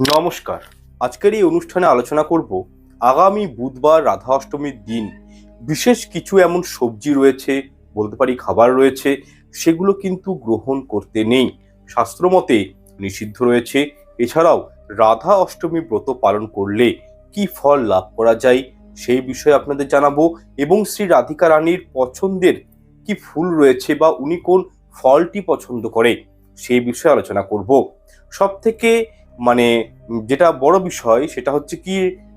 নমস্কার। আজকের এই অনুষ্ঠানে আলোচনা করব আগামী বুধবার রাধা অষ্টমীর দিন। বিশেষ কিছু এমন সবজি রয়েছে, বলতে পারি খাবার রয়েছে, সেগুলো কিন্তু গ্রহণ করতে নেই। শাস্ত্রমতে নিষিদ্ধ রয়েছে। এছাড়াও রাধা অষ্টমী ব্রত পালন করলে কি ফল লাভ করা যায় সেই বিষয়ে আপনাদের জানাব এবং শ্রী রাধিকা রানীর পছন্দের কি ফুল রয়েছে বা উনি কোন ফলটি পছন্দ করে সেই বিষয়ে আলোচনা করব। সব থেকে মানে যেটা বড় বিষয় সেটা হচ্ছে কি,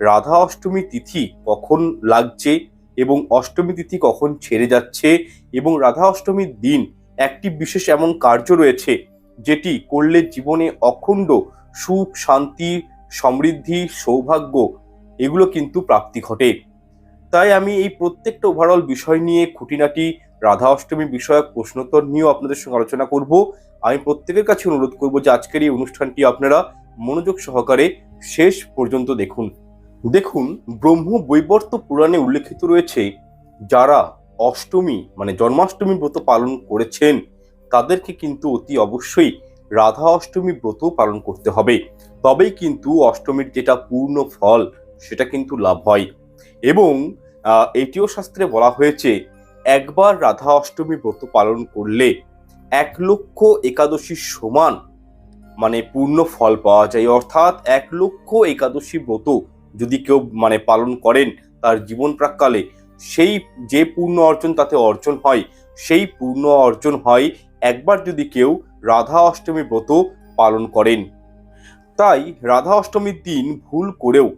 রাধা অষ্টমী তিথি কখন লাগছে এবং অষ্টমী তিথি কখন ছেড়ে যাচ্ছে এবং রাধা অষ্টমীর দিন একটি বিশেষ এমন কার্য রয়েছে যেটি করলে জীবনে অখণ্ড সুখ, শান্তি, সমৃদ্ধি, সৌভাগ্য এগুলো কিন্তু প্রাপ্তি ঘটে। তাই আমি এই প্রত্যেকটা ওভারঅল বিষয় নিয়ে খুঁটিনাটি রাধা অষ্টমী বিষয়ক প্রশ্নোত্তর নিয়েও আপনাদের সঙ্গে আলোচনা করব। আমি প্রত্যেকের কাছে অনুরোধ করব যে আজকের এই অনুষ্ঠানটি আপনারা মনোযোগ সহকারে শেষ পর্যন্ত দেখুন। দেখুন, ব্রহ্ম বৈবর্ত পুরাণে উল্লেখিত রয়েছে, যারা অষ্টমী মানে জন্মাষ্টমী ব্রত পালন করেছেন, তাদেরকে কিন্তু অতি অবশ্যই রাধা অষ্টমী ব্রত পালন করতে হবে। তবেই কিন্তু অষ্টমীর যেটা পূর্ণ ফল, সেটা কিন্তু লাভ হয়। এবং এটিও শাস্ত্রে বলা হয়েছে, একবার রাধা অষ্টমী ব্রত পালন করলে এক লক্ষ একাদশীর সমান মানে পূর্ণ ফল পাওয়া যায়। অর্থাৎ এক লক্ষ একাদশী ব্রত যদি কেউ মানে পালন করেন তার জীবন প্রাককালে, সেই যে পূর্ণ অর্জন তাতে অর্জন হয়, সেই পূর্ণ অর্জন হয় একবার যদি কেউ রাধা অষ্টমী ব্রত পালন করেন। তাই রাধা অষ্টমীর দিন ভুল করেও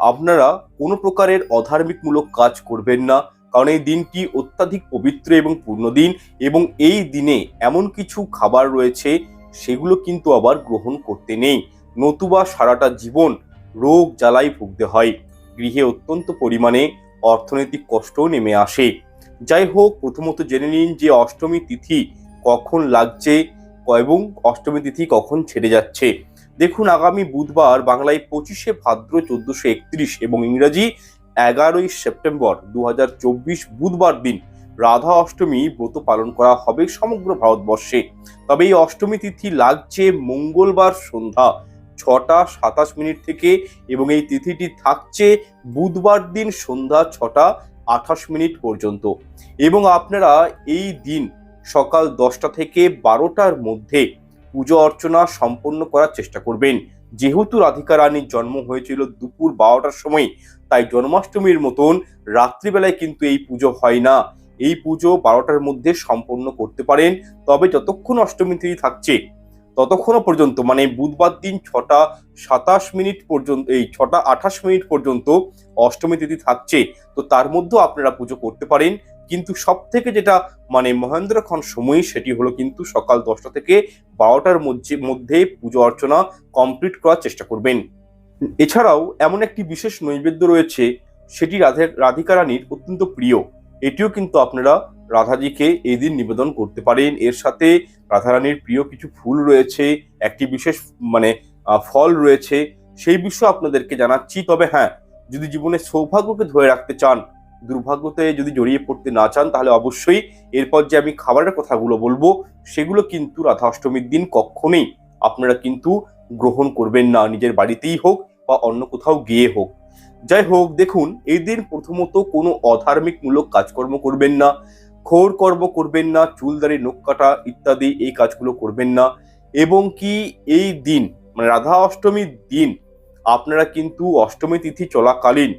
আপনারা কোনো প্রকারের অধার্মিকমূলক কাজ করবেন না, কারণ এই দিনটি অত্যাধিক পবিত্র এবং পূর্ণ দিন এবং এই দিনে এমন কিছু খাবার রয়েছে সেগুলো কিন্তু আবার গ্রহণ করতে নেই। নতুবা সারাটা জীবন রোগ জ্বালাই ভুগতে হয়। গৃহে অত্যন্ত পরিমাণে অর্থনৈতিক কষ্টও নেমে আসে। যাই হোক, প্রথমত জেনে নিন যে অষ্টমী তিথি কখন লাগছে এবং অষ্টমী তিথি কখন ছেড়ে যাচ্ছে। দেখুন, আগামী বুধবার বাংলায় পঁচিশে ভাদ্র চোদ্দশো একত্রিশ এবং ইংরাজি এগারোই সেপ্টেম্বর দু হাজার চব্বিশ বুধবার দিন রাধা অষ্টমী ব্রত পালন করা হবে সমগ্র ভারতবর্ষে। তবে এই অষ্টমী তিথি লাগছে মঙ্গলবার সন্ধ্যা ছটা সাতাশ মিনিট থেকে এবং এই তিথিটি থাকছে বুধবার দিন সন্ধ্যা ছটা আঠাশ মিনিট পর্যন্ত। এবং আপনারা এই দিন সকাল দশটা থেকে বারোটার মধ্যে পুজো অর্চনা সম্পন্ন করার চেষ্টা করবেন। যেহেতু রাধিকা রানীর জন্ম হয়েছিল দুপুর বারোটার সময়, তাই জন্মাষ্টমীর মতন রাত্রিবেলায় কিন্তু এই পুজো হয় না। এই পুজো বারোটার মধ্যে সম্পন্ন করতে পারেন। তবে যতক্ষণ অষ্টমী তিথি থাকছে ততক্ষণও পর্যন্ত মানে বুধবার দিন ছটা সাতাশ মিনিট পর্যন্ত, এই ছটা আঠাশ মিনিট পর্যন্ত অষ্টমী তিথি থাকছে। তো তার মধ্যেও আপনারা পুজো করতে পারেন। কিন্তু সব থেকে যেটা মানে মহেন্দ্রক্ষণ সময়, সেটি হলো কিন্তু সকাল দশটা থেকে বারোটার মধ্যে মধ্যে পুজো অর্চনা কমপ্লিট করার চেষ্টা করবেন। এছাড়াও এমন একটি বিশেষ নৈবেদ্য রয়েছে, সেটি রাধে, রাধিকা রানীর অত্যন্ত প্রিয়। এটিও কিন্তু আপনারা রাধাজিকে এই দিন নিবেদন করতে পারেন। এর সাথে রাধারানীর প্রিয় কিছু ফুল রয়েছে, একটি বিশেষ মানে ফল রয়েছে, সেই বিষয়ে আপনাদেরকে জানাচ্ছি। তবে হ্যাঁ যদি জীবনে সৌভাগ্যকে ধরে রাখতে চান, দুর্ভাগ্যতে যদি জড়িয়ে পড়তে না চান, তাহলে অবশ্যই এরপর যে আমি খাবারের কথাগুলো বলব, সেগুলো কিন্তু রাধা অষ্টমীর দিন কখনোই আপনারা কিন্তু গ্রহণ করবেন না। নিজের বাড়িতেই হোক বা অন্য কোথাও গিয়ে হোক। যাই হোক, দেখুন, এই দিন প্রথমত কোনো অধার্মিকমূলক কাজকর্ম করবেন না খোর কর্ম করবেন না চুলদারি নখ কাটা ইত্যাদি এই কাজগুলো করবেন না এবং কি এই দিন মানে রাধা অষ্টমীর দিন, আপনারা কিন্তু অষ্টমী তিথি চলাকালীন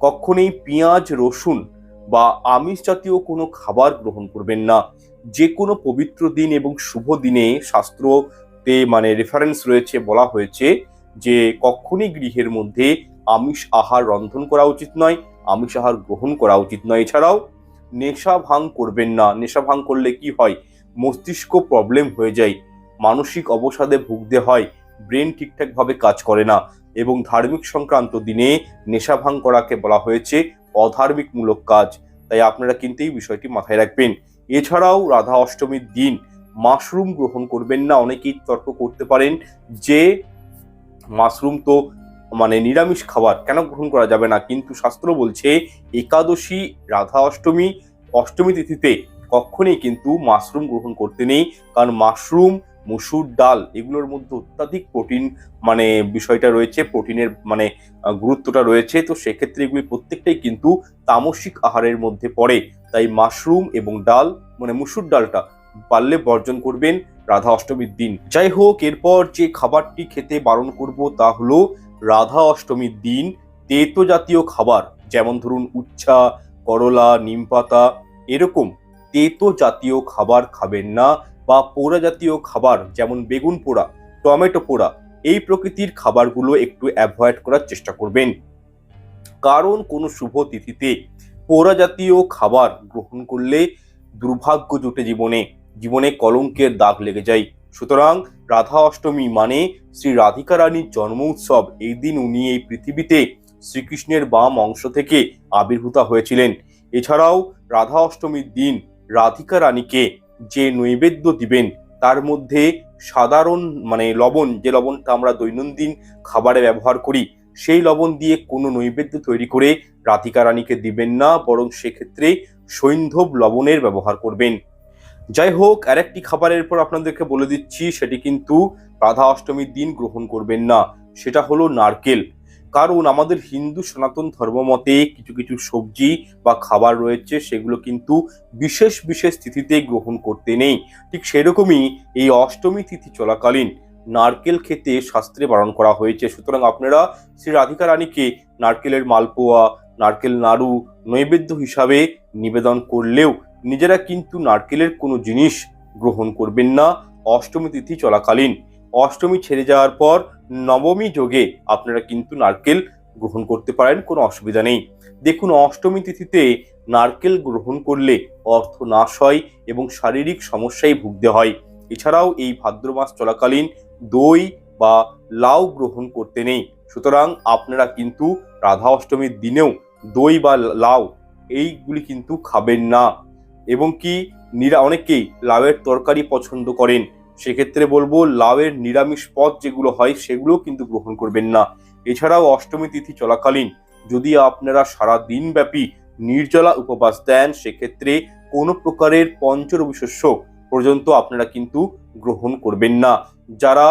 কখনোই পেঁয়াজ, রসুন বা আমিষ জাতীয় কোনো খাবার গ্রহণ করবেন না। যে কোনো পবিত্র দিন এবং শুভ দিনে শাস্ত্রতে মানে রেফারেন্স রয়েছে, বলা হয়েছে যে কখনই গৃহের মধ্যে আমিষ আহার রন্ধন করা উচিত নয়, আমিষ আহার গ্রহণ করা উচিত নয়। এছাড়াও, নেশা ভাঙ করবেন না। নেশা ভাঙ করলে কি হয়? মস্তিষ্ক প্রবলেম হয়ে যায়। মানসিক অবসাদে ভুগতে হয়। ব্রেন ঠিকঠাকভাবে কাজ করে না। এবং ধার্মিক সংক্রান্ত দিনে নেশা ভাঙ করাকে বলা হয়েছে অধার্মিকমূলক কাজ। তাই আপনারা কিন্তু এই বিষয়টি মাথায় রাখবেন। এছাড়াও, রাধা অষ্টমীর দিন মাশরুম গ্রহণ করবেন না। অনেকেই তর্ক করতে পারেন যে, মাশরুম তো মানে নিরামিষ খাবার কেন গ্রহণ করা যাবে না? কিন্তু শাস্ত্র বলছে, একাদশী, রাধা অষ্টমী অষ্টমী তিথিতে কখনোই কিন্তু মাশরুম গ্রহণ করতে নেই। কারণ মাশরুম, মসুর ডাল এগুলোর মধ্যে অত্যাধিক প্রোটিন মানে বিষয়টা রয়েছে, প্রোটিনের মানে গুরুত্বটা রয়েছে। তো সেক্ষেত্রে এগুলি প্রত্যেকটাই কিন্তু তামসিক আহারের মধ্যে পড়ে। তাই মাশরুম এবং ডাল মানে মুসুর ডালটা পারলে বর্জন করবেন রাধা অষ্টমীর দিন। যাই হোক, এরপর যে খাবারটি খেতে বারণ করব তা হলো রাধা অষ্টমীর দিন তেতো জাতীয় খাবার, যেমন ধরুন উচ্ছা, করলা, নিমপাতা, এরকম তেতো জাতীয় খাবার খাবেন না বা পোড়া জাতীয় খাবার, যেমন বেগুন পোড়া, টমেটো পোড়া, এই প্রকৃতির খাবারগুলো একটু অ্যাভয়েড করার চেষ্টা করবেন। কারণ কোনো শুভ তিথিতে পোড়া জাতীয় খাবার গ্রহণ করলে দুর্ভাগ্য জুটে জীবনে জীবনে কলঙ্কের দাগ লেগে যায়। সুতরাং রাধা অষ্টমী মানে শ্রী রাধিকা রানীর জন্ম উৎসব। এই দিন উনি এই পৃথিবীতে শ্রীকৃষ্ণের বাম অংশ থেকে আবির্ভূতা হয়েছিলেন। এছাড়াও রাধা অষ্টমীর দিন রাধিকা রানীকে যে নৈবেদ্য দিবেন, তার মধ্যে সাধারণ মানে লবণ, যে লবণটা আমরা দৈনন্দিন খাবারে ব্যবহার করি, সেই লবণ দিয়ে কোনো নৈবেদ্য তৈরি করে রাধিকা রানীকে দিবেন না, বরং সেক্ষেত্রে সৈন্ধব লবণের ব্যবহার করবেন। যাই হোক আরেকটি খাবারের পর আপনাদেরকে বলে দিচ্ছি, সেটি কিন্তু রাধা অষ্টমীর দিন গ্রহণ করবেন না, সেটা হলো নারকেল। কারণ আমাদের হিন্দু সনাতন ধর্মমতে কিছু কিছু সবজি বা খাবার রয়েছে, সেগুলো কিন্তু বিশেষ বিশেষ তিথিতে গ্রহণ করতে নেই। ঠিক সেরকমই এই অষ্টমী তিথি চলাকালীন নারকেল খেতে শাস্ত্রে বারণ করা হয়েছে। সুতরাং আপনারা শ্রী রাধিকা রানীকে নারকেলের মালপোয়া, নারকেল নাড়ু নৈবেদ্য হিসাবে নিবেদন করলেও নিজেরা কিন্তু নারকেলের কোনো জিনিস গ্রহণ করবেন না অষ্টমী তিথি চলাকালীন। অষ্টমী ছেড়ে যাওয়ার পর নবমী যোগে আপনারা কিন্তু নারকেল গ্রহণ করতে পারেন, কোনো অসুবিধা নেই। দেখুন, অষ্টমী তিথিতে নারকেল গ্রহণ করলে অর্থ নাশ হয় এবং শারীরিক সমস্যায় ভুগতে হয়। এছাড়াও এই ভাদ্র মাস চলাকালীন দই বা লাউ গ্রহণ করতে নেই। সুতরাং আপনারা কিন্তু রাধা অষ্টমীর দিনেও দই বা লাউ এইগুলি কিন্তু খাবেন না। এবং কি নিরা, অনেকেই লাউয়ের তরকারি পছন্দ করেন। সেক্ষেত্রে বলব, লাউয়ের নিরামিষ পদ যেগুলো হয় সেগুলো কিন্তু গ্রহণ করবেন না। এছাড়াও অষ্টমী তিথি চলাকালীন যদি আপনারা সারা দিন ব্যাপী নির্জলা উপবাস দেন, সেক্ষেত্রে কোনো প্রকারের পঞ্চরবি শস্য পর্যন্ত আপনারা কিন্তু গ্রহণ করবেন না। যারা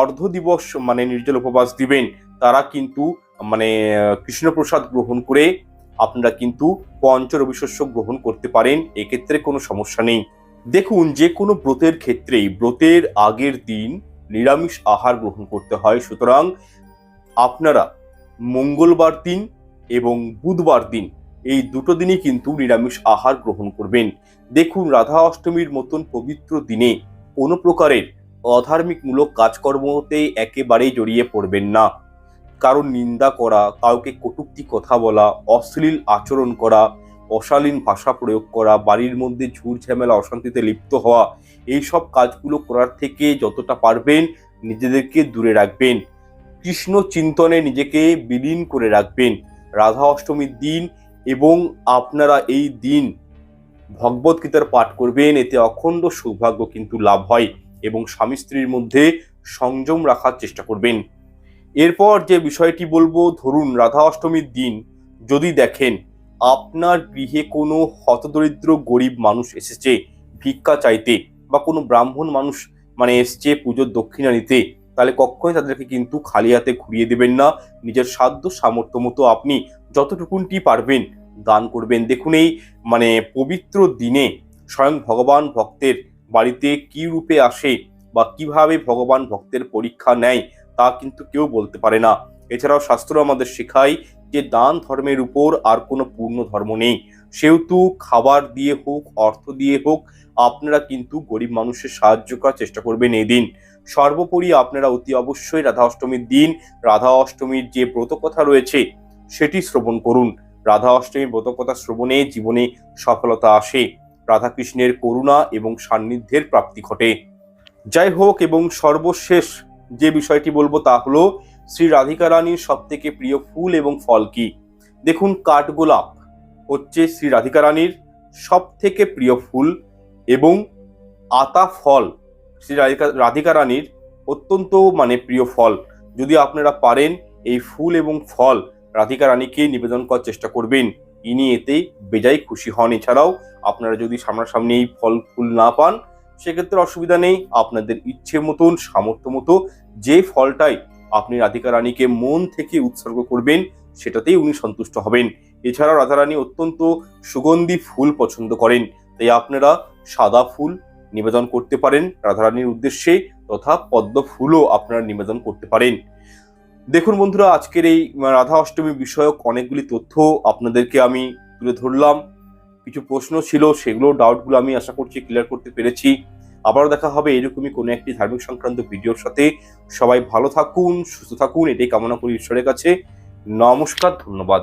অর্ধ দিবস মানে নির্জল উপবাস দিবেন, তারা কিন্তু মানে কৃষ্ণপ্রসাদ গ্রহণ করে আপনারা কিন্তু পঞ্চরবি শস্য গ্রহণ করতে পারেন, এক্ষেত্রে কোনো সমস্যা নেই। দেখুন, যে কোনো ব্রতের ক্ষেত্রেই, ব্রতের আগের দিন নিরামিষ আহার গ্রহণ করতে হয়। সুতরাং আপনারা মঙ্গলবার দিন এবং বুধবার দিন এই দুটো দিনই কিন্তু নিরামিষ আহার গ্রহণ করবেন। দেখুন, রাধা অষ্টমীর মতন পবিত্র দিনে কোনো প্রকারের অধার্মিকমূলক কাজকর্মতে একেবারেই জড়িয়ে পড়বেন না। কারণ নিন্দা করা, কাউকে কটূক্তি কথা বলা, অশ্লীল আচরণ করা, অশালীন ভাষা প্রয়োগ করা, বাড়ির মধ্যে ঝুড় ঝামেলা অশান্তিতে লিপ্ত হওয়া এই সব কাজগুলো করার থেকে যতটা পারবেন নিজেদেরকে দূরে রাখবেন। কৃষ্ণ চিন্তনে নিজেকে বিলীন করে রাখবেন। রাধা অষ্টমীর দিন এবং আপনারা এই দিন ভগবত গীতার পাঠ করবেন, এতে অখণ্ড সৌভাগ্য কিন্তু লাভ হয় এবং স্বামী স্ত্রীর মধ্যে সংযম রাখার চেষ্টা করবেন। এরপর যে বিষয়টি বলব, ধরুন রাধা অষ্টমীর দিন যদি দেখেন, আপনার গৃহে কোনো হতদরিদ্র গরিব মানুষ এসেছে, ভিক্ষা চাইতে বা কোনো ব্রাহ্মণ মানুষ মানে এসছে পুজোর দক্ষিণা নিতে, তাহলে কখনোই তাদেরকে কিন্তু খালি হাতে ঘুরিয়ে দেবেন না। নিজের সাধ্য সামর্থ্য মতো আপনি যতটুকুনটি পারবেন দান করবেন। দেখুন এই মানে পবিত্র দিনে স্বয়ং ভগবান ভক্তের বাড়িতে কি রূপে আসে বা কীভাবে ভগবান ভক্তের পরীক্ষা নেয় তা কিন্তু কেউ বলতে পারে না। এছাড়াও শাস্ত্র আমাদের শেখায় যে দান ধর্মের উপর আর কোনো পূর্ণ ধর্ম নেই। সেহেতু খাবার দিয়ে হোক, অর্থ দিয়ে হোক, আপনারা কিন্তু গরিব মানুষের সাহায্য করার চেষ্টা করবেন এই দিন সর্বোপরি আপনারা অতি অবশ্যই রাধা অষ্টমীর দিন রাধা অষ্টমীর যে ব্রতকথা রয়েছে, সেটি শ্রবণ করুন। রাধা অষ্টমীর ব্রতকথা শ্রবণে জীবনে সফলতা আসে। রাধাকৃষ্ণের করুণা এবং সান্নিধ্যের প্রাপ্তি ঘটে। যাই হোক এবং সর্বশেষ যে বিষয়টি বলব তা হলো, শ্রী রাধিকা রানীর সব থেকে প্রিয় ফুল এবং ফল কি? দেখুন কাঠগোলাপ হচ্ছে শ্রী রাধিকা রানীর সব থেকে প্রিয় ফুল এবং আতা ফল শ্রী রাধিকা রাধিকা রানীর অত্যন্ত মানে প্রিয় ফল। যদি আপনারা পারেন এই ফুল এবং ফল রাধিকা রানীকে নিবেদন করার চেষ্টা করবেন। ইনি এতে বেজায় খুশি হন। এছাড়াও আপনারা যদি সামনাসামনি এই ফল, ফুল না পান সেক্ষেত্রে অসুবিধা নেই। আপনাদের ইচ্ছে মতন, সামর্থ্য মতো যে ফলটাই আপনি রাধিকা রানীকে মন থেকে উৎসর্গ করবেন, সেটাতেই উনি সন্তুষ্ট হবেন। এছাড়াও রাধারানী অত্যন্ত সুগন্ধি ফুল পছন্দ করেন। তাই আপনারা সাদা ফুল নিবেদন করতে পারেন রাধারানীর উদ্দেশ্যে তথা পদ্ম ফুলও আপনারা নিবেদন করতে পারেন। দেখুন বন্ধুরা, আজকের এই রাধা অষ্টমী বিষয়ক অনেকগুলি তথ্য আপনাদেরকে আমি তুলে ধরলাম। কিছু প্রশ্ন ছিল, সেগুলো ডাউটগুলো আমি আশা করছি ক্লিয়ার করতে পেরেছি। আবারও দেখা হবে এরকমই কোনো একটি ধার্মিক সংক্রান্ত ভিডিওর সাথে। সবাই ভালো থাকুন, সুস্থ থাকুন, এটাই কামনা করি ঈশ্বরের কাছে। নমস্কার, ধন্যবাদ।